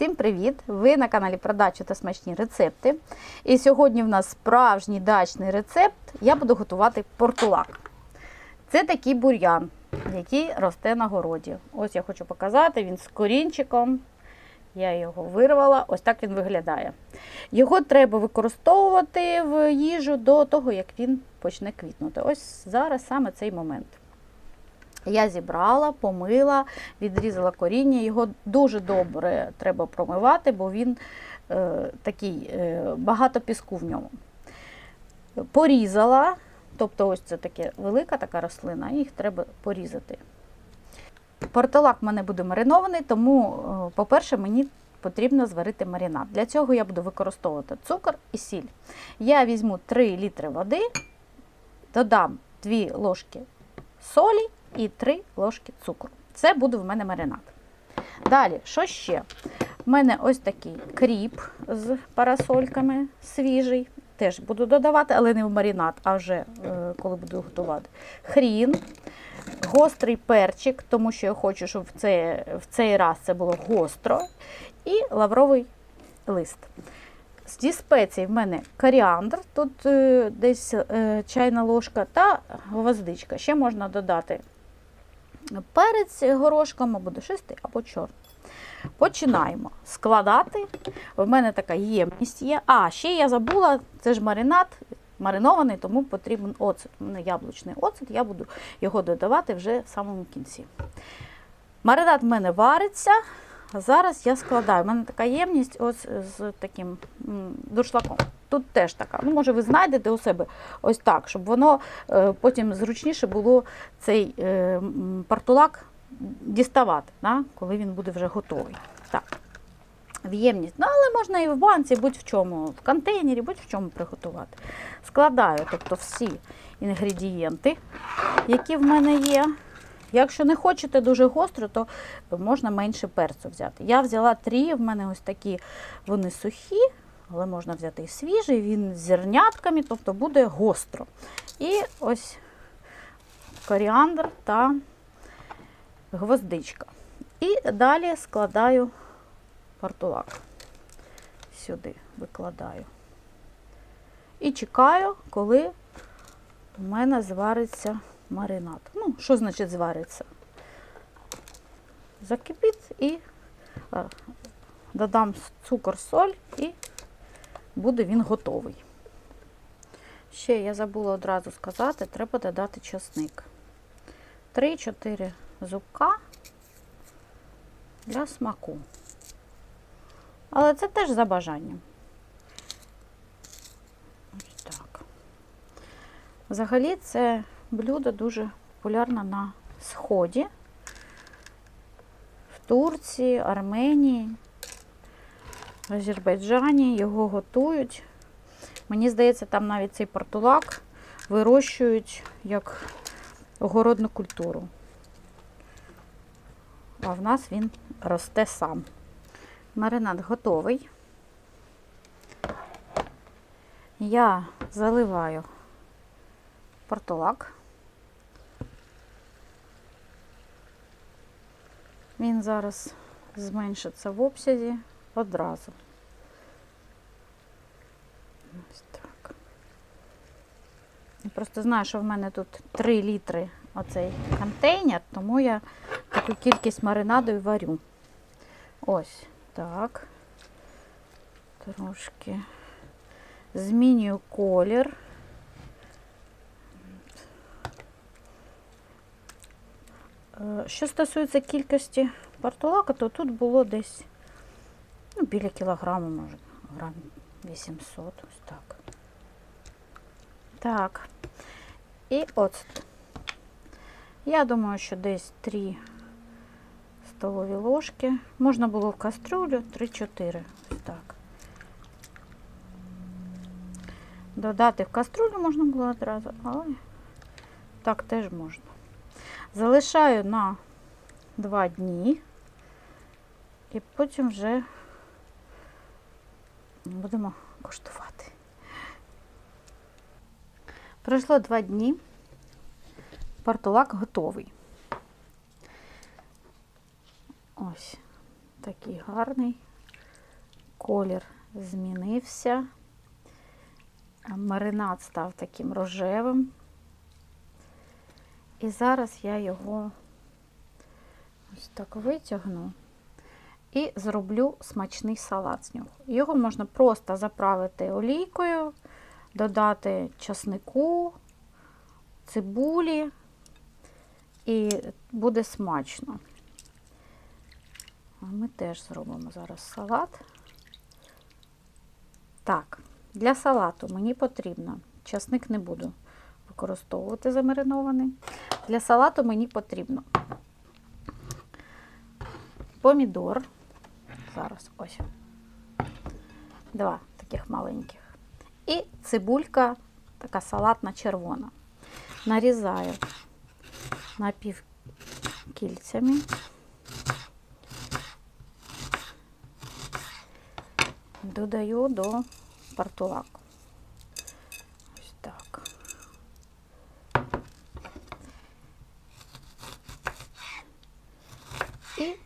Всім привіт! Ви на каналі про дачу та смачні рецепти. І сьогодні в нас справжній дачний рецепт. Я буду готувати портулак. Це такий бур'ян, який росте на городі. Ось я хочу показати, він з корінчиком. Я його вирвала, ось так він виглядає. Його треба використовувати в їжу до того, як він почне квітнути. Ось зараз саме цей момент. Я зібрала, помила, відрізала коріння. Його дуже добре треба промивати, бо він е, такий, е, багато піску в ньому. Порізала, тобто ось це таке велика така рослина, їх треба порізати. Портолак в мене буде маринований, тому, е, по-перше, мені потрібно зварити маринад. Для цього я буду використовувати цукор і сіль. Я візьму 3 літри води, додам 2 ложки солі і 3 ложки цукру. Це буде в мене маринад. Далі, що ще? У мене ось такий кріп з парасольками свіжий. Теж буду додавати, але не в маринад, а вже е, коли буду готувати. Хрін, гострий перчик, тому що я хочу, щоб в цей, в цей раз це було гостро. І лавровий лист. Зі спецій в мене коріандр, тут е, десь е, чайна ложка та гвоздичка. Ще можна додати перець горошком або душистий, або чорний. Починаємо складати. В мене така ємність є. А, ще я забула, це ж маринад маринований, тому потрібен оцет. У мене яблучний оцет, я буду його додавати вже в самому кінці. Маринад в мене вариться. Зараз я складаю. У мене така ємність ось з таким дуршлаком. Тут теж така. Ну, може, ви знайдете у себе ось так, щоб воно е, потім зручніше було цей е, партулак діставати, да, коли він буде вже готовий. Так. В ємність. Ну, але можна і в банці, будь-в чому, в контейнері, будь-в чому приготувати. Складаю, тобто всі інгредієнти, які в мене є. Якщо не хочете дуже гостро, то можна менше перцю взяти. Я взяла три, в мене ось такі вони сухі, але можна взяти і свіжий, він з зернятками, тобто буде гостро. І ось коріандр та гвоздичка. І далі складаю портулак. Сюди викладаю. І чекаю, коли у мене звариться маринад. Ну, що значить звариться? Закипить і е, додам цукор, соль і буде він готовий. Ще я забула одразу сказати, треба додати часник. 3-4 зубка для смаку. Але це теж за бажанням. Ось так. Взагалі це блюдо дуже популярне на Сході, в Турції, Арменії, в Азербайджані його готують. Мені здається, там навіть цей портулак вирощують як огородну культуру. А в нас він росте сам. Маринад готовий. Я заливаю портулак. Він зараз зменшиться в обсязі одразу. Ось так. Я просто знаю, що в мене тут 3 літри оцей контейнер, тому я таку кількість маринаду і варю. Ось так. Трошки змінюю колір. Що стосується кількості портулака, то тут було десь ну, біля кілограму, може, грам 800, ось так. Так. І оцет. Я думаю, що десь 3 столові ложки. Можна було в каструлю 3-4. Ось так. Додати в каструлю можна було одразу, але так теж можна. Залишаю на 2 дні і потім вже будемо коштувати. Пройшло 2 дні. Портулак готовий. Ось такий гарний. колір змінився. Маринад став таким рожевим. І зараз я його ось так витягну і зроблю смачний салат з нього. Його можна просто заправити олійкою, додати часнику, цибулі, і буде смачно. Ми теж зробимо зараз салат. Так, для салату мені потрібно, часник не буду використовувати замаринований. Для салату мені потрібно помідор. Зараз ось. Два таких маленьких. І цибулька, така салатна червона. Нарізаю напівкільцями. Додаю до портулаку. Ось так. І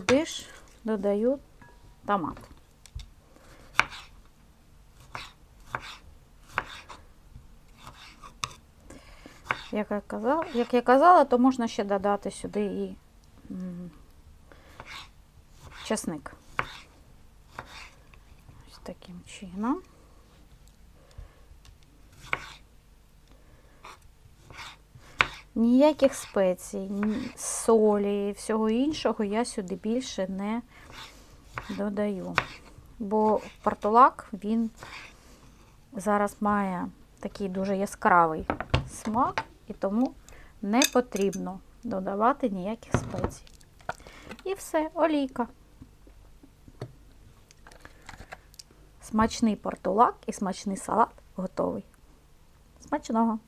туди ж додаю томат. Як я казала, як я казала, то можна ще додати сюди і чесник. Ось таким чином. Ніяких спецій, солі всього іншого я сюди більше не додаю. Бо портулак він зараз має такий дуже яскравий смак, і тому не потрібно додавати ніяких спецій. І все, олійка. Смачний портулак і смачний салат готовий. Смачного!